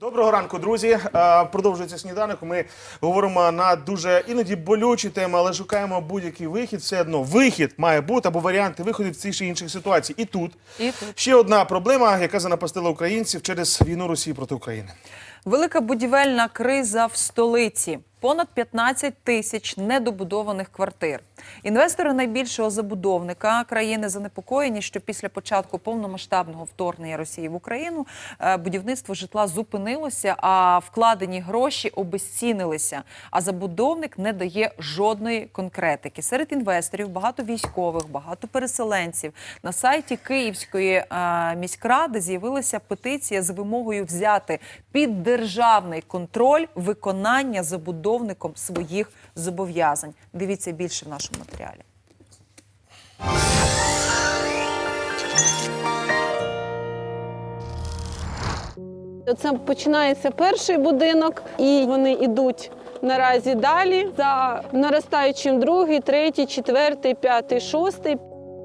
Доброго ранку, друзі. Е, Продовжується сніданок. Ми говоримо на дуже іноді болючі теми, але шукаємо будь-який вихід. Все одно вихід має бути або варіанти виходу в цій чи інших ситуацій. І тут І тут. ще одна проблема, яка занапастила українців через війну Росії проти України. Велика будівельна криза в столиці. Понад 15 тисяч недобудованих квартир. Інвестори найбільшого забудовника країни занепокоєні, що після початку повномасштабного вторгнення Росії в Україну е, будівництво житла зупинилося, а вкладені гроші обезцінилися. А забудовник не дає жодної конкретики. Серед інвесторів багато військових, багато переселенців. На сайті Київської е, міськради з'явилася петиція з вимогою взяти під державний контроль виконання забудовником своїх зобов'язань. Дивіться більше в нашому матеріалі. Це починається перший будинок, і вони йдуть наразі далі за наростаючим другий, третій, четвертий, п'ятий, шостий.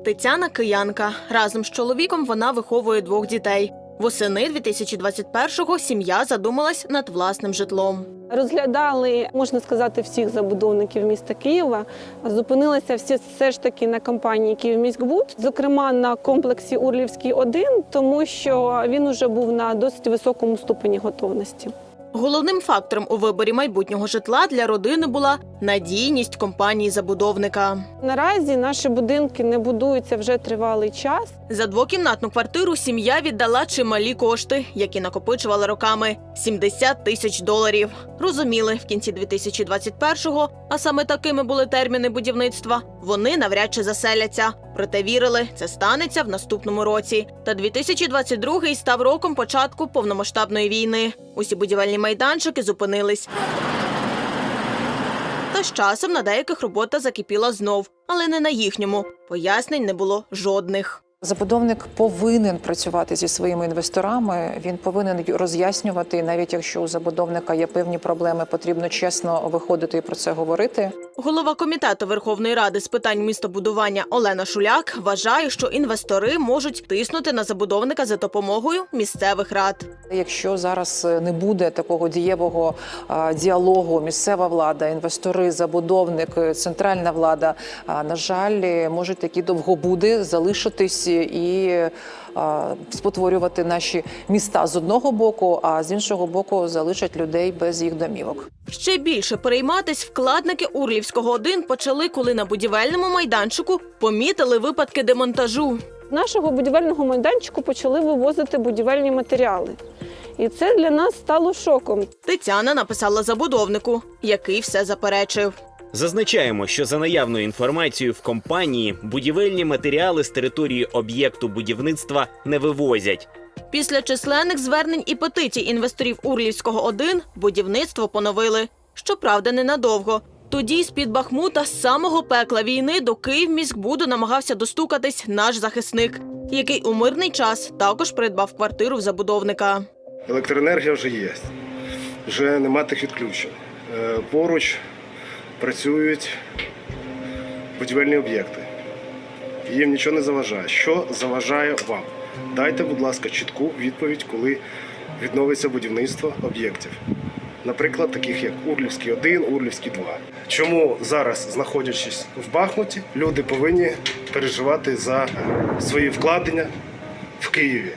Тетяна киянка. Разом з чоловіком вона виховує двох дітей. Восени 2021-го сім'я задумалась над власним житлом. Розглядали, можна сказати, всіх забудовників міста Києва. Зупинилися всі все ж таки на компанії «Київміськбуд», зокрема на комплексі Урлівський 1, тому що він уже був на досить високому ступені готовності. Головним фактором у виборі майбутнього житла для родини була надійність компанії забудовника. Наразі наші будинки не будуються вже тривалий час. За двокімнатну квартиру сім'я віддала чималі кошти, які накопичували роками 70 тисяч доларів. Розуміли, в кінці 2021-го, а саме такими були терміни будівництва, вони навряд чи заселяться. Проте вірили, це станеться в наступному році. Та 2022-й став роком початку повномасштабної війни. Усі будівельні майданчики зупинились. Та з часом на деяких робота закипіла знов, але не на їхньому. Пояснень не було жодних. Забудовник повинен працювати зі своїми інвесторами. Він повинен роз'яснювати, навіть якщо у забудовника є певні проблеми, потрібно чесно виходити і про це говорити. Голова комітету Верховної Ради з питань містобудування Олена Шуляк вважає, що інвестори можуть тиснути на забудовника за допомогою місцевих рад. Якщо зараз не буде такого дієвого діалогу, місцева влада, інвестори, забудовник, центральна влада, на жаль, можуть такі довгобуди залишитись і спотворювати наші міста з одного боку, а з іншого боку залишать людей без їх домівок. Ще більше перейматись вкладники Урлівського 1 почали, коли на будівельному майданчику помітили випадки демонтажу. З нашого будівельного майданчику почали вивозити будівельні матеріали. І це для нас стало шоком. Тетяна написала забудовнику, який все заперечив. Зазначаємо, що за наявною інформацією в компанії будівельні матеріали з території об'єкту будівництва не вивозять. Після численних звернень і петицій інвесторів Урлівського 1 будівництво поновили. Щоправда, ненадовго. Тоді з-під Бахмута з самого пекла війни до Київміськбуду намагався достукатись наш захисник, який у мирний час також придбав квартиру в забудовника. Електроенергія вже є, вже нема тих відключень. Е, Поруч працюють будівельні об'єкти. Їм нічого не заважає. Що заважає вам? Дайте, будь ласка, чітку відповідь, коли відновиться будівництво об'єктів. Наприклад, таких як Урлівський 1, Урлівський 2. Чому зараз, знаходячись в Бахмуті, люди повинні переживати за свої вкладення в Києві?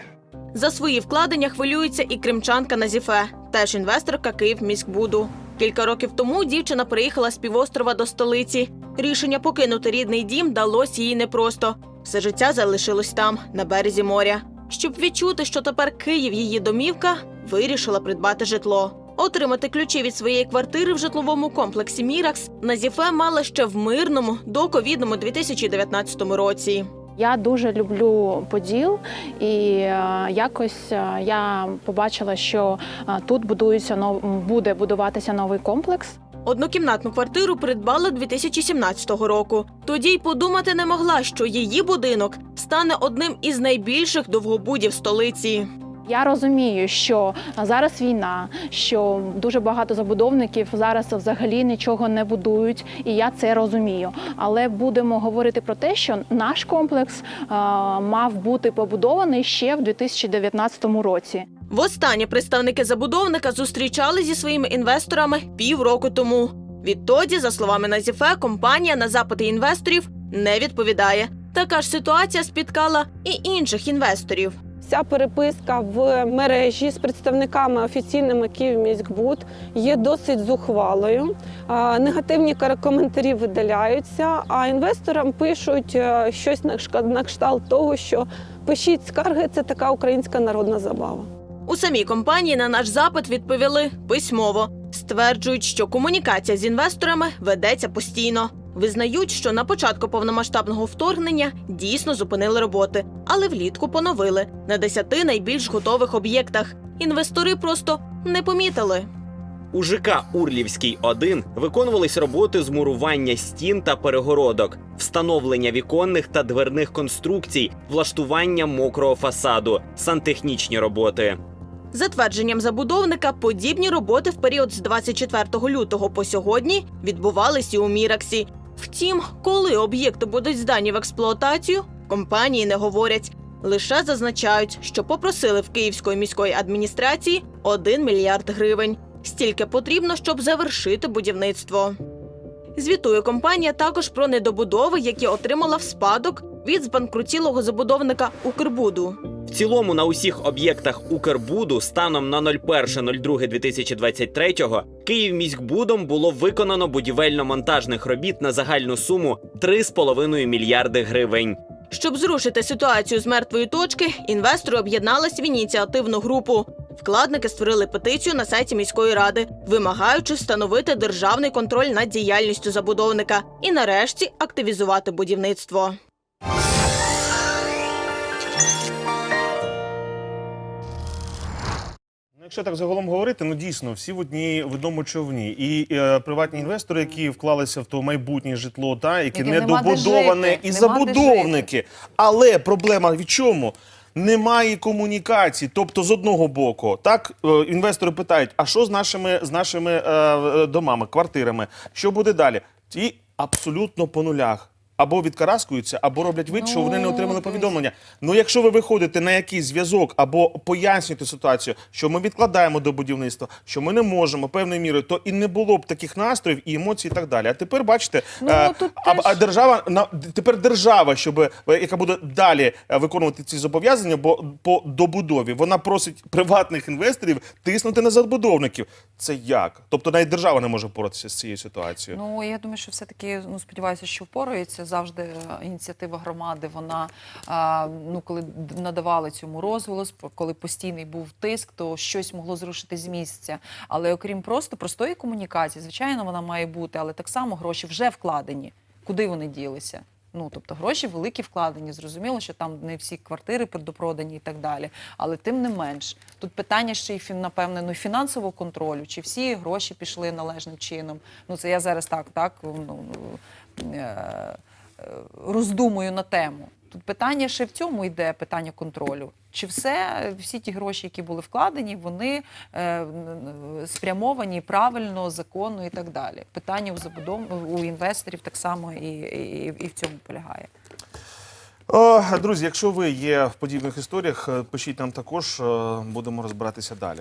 За свої вкладення хвилюється і кримчанка Назіфе, теж інвесторка Київміськбуду. Кілька років тому дівчина приїхала з півострова до столиці. Рішення покинути рідний дім далось їй непросто. Все життя залишилось там, на березі моря. Щоб відчути, що тепер Київ її домівка, вирішила придбати житло. Отримати ключі від своєї квартири в житловому комплексі Міракс Назіфе мала ще в мирному доковідному 2019 році. Я дуже люблю Поділ, і е, якось е, я побачила, що е, тут будується буде будуватися новий комплекс. Однокімнатну квартиру придбала 2017 року. Тоді й подумати не могла, що її будинок стане одним із найбільших довгобудів столиці. Я розумію, що зараз війна, що дуже багато забудовників зараз взагалі нічого не будують, і я це розумію. Але будемо говорити про те, що наш комплекс е, мав бути побудований ще в 2019 році. Востаннє представники забудовника зустрічали зі своїми інвесторами півроку тому. Відтоді, за словами Назіфе, компанія на запити інвесторів не відповідає. Така ж ситуація спіткала і інших інвесторів. Вся переписка в мережі з представниками офіційними Київміськбуд є досить зухвалою. Негативні коментарі видаляються, а інвесторам пишуть е, щось на кшталт того, що пишіть скарги, це така українська народна забава. У самій компанії на наш запит відповіли письмово. Стверджують, що комунікація з інвесторами ведеться постійно. Визнають, що на початку повномасштабного вторгнення дійсно зупинили роботи, але влітку поновили на десяти найбільш готових об'єктах. Інвестори просто не помітили. У ЖК Урлівський 1 виконувались роботи з мурування стін та перегородок, встановлення віконних та дверних конструкцій, влаштування мокрого фасаду, сантехнічні роботи. За твердженням забудовника, подібні роботи в період з 24 лютого по сьогодні відбувалися і у Міраксі. Втім, коли об'єкти будуть здані в експлуатацію, компанії не говорять. Лише зазначають, що попросили в Київської міської адміністрації 1 мільярд гривень. Стільки потрібно, щоб завершити будівництво. Звітує компанія також про недобудови, які отримала в спадок від збанкрутілого забудовника Укрбуду. В цілому на усіх об'єктах Укрбуду станом на 01.02.2023 Київміськбудом було виконано будівельно-монтажних робіт на загальну суму 3,5 мільярди гривень. Щоб зрушити ситуацію з мертвої точки, інвестори об'єднались в ініціативну групу. Вкладники створили петицію на сайті міської ради, вимагаючи встановити державний контроль над діяльністю забудовника і нарешті активізувати будівництво. Якщо так загалом говорити, ну дійсно всі в одній в одному човні. І е, приватні інвестори, які вклалися в то майбутнє житло, та які нема недобудоване, жити, і забудовники. Але проблема в чому? Немає комунікації. Тобто, з одного боку, так е, інвестори питають: а що з нашими з нашими е, е, домами, квартирами? Що буде далі? І абсолютно по нулях. Або відкараскуються, або роблять вид, що вони не Ну, отримали повідомлення. Ну, якщо ви виходите на якийсь зв'язок або пояснюєте ситуацію, що ми відкладаємо до будівництва, що ми не можемо певною мірою, то і не було б таких настроїв і емоцій, і так далі. А тепер бачите, Ну, е, а, теж- а держава на тепер держава, щоб е, яка буде далі е, виконувати ці зобов'язання, бо по добудові вона просить приватних інвесторів тиснути на забудовників. Це як? Тобто навіть держава не може впоратися з цією ситуацією. Ну я думаю, що все-таки ну сподіваюся, що впорається завжди е, ініціатива громади. Вона ну коли надавали цьому розголос, коли постійний був тиск, то щось могло зрушити з місця. Але окрім просто простої комунікації, звичайно, вона має бути, але так само гроші вже вкладені. Куди вони ділися? Ну, тобто гроші великі вкладені. Зрозуміло, що там не всі квартири допродані і так далі. Але тим не менш, тут питання ще й напевне ну, фінансового контролю, чи всі гроші пішли належним чином. Ну, це я зараз так, так ну, ну, е, роздумую на тему. Тут питання ще в цьому йде питання контролю. Чи все, всі ті гроші, які були вкладені, вони е, спрямовані правильно, законно і так далі. Питання у забудов у інвесторів так само і, і, і в цьому полягає. О, друзі, якщо ви є в подібних історіях, е, пишіть нам також, е, будемо розбиратися далі.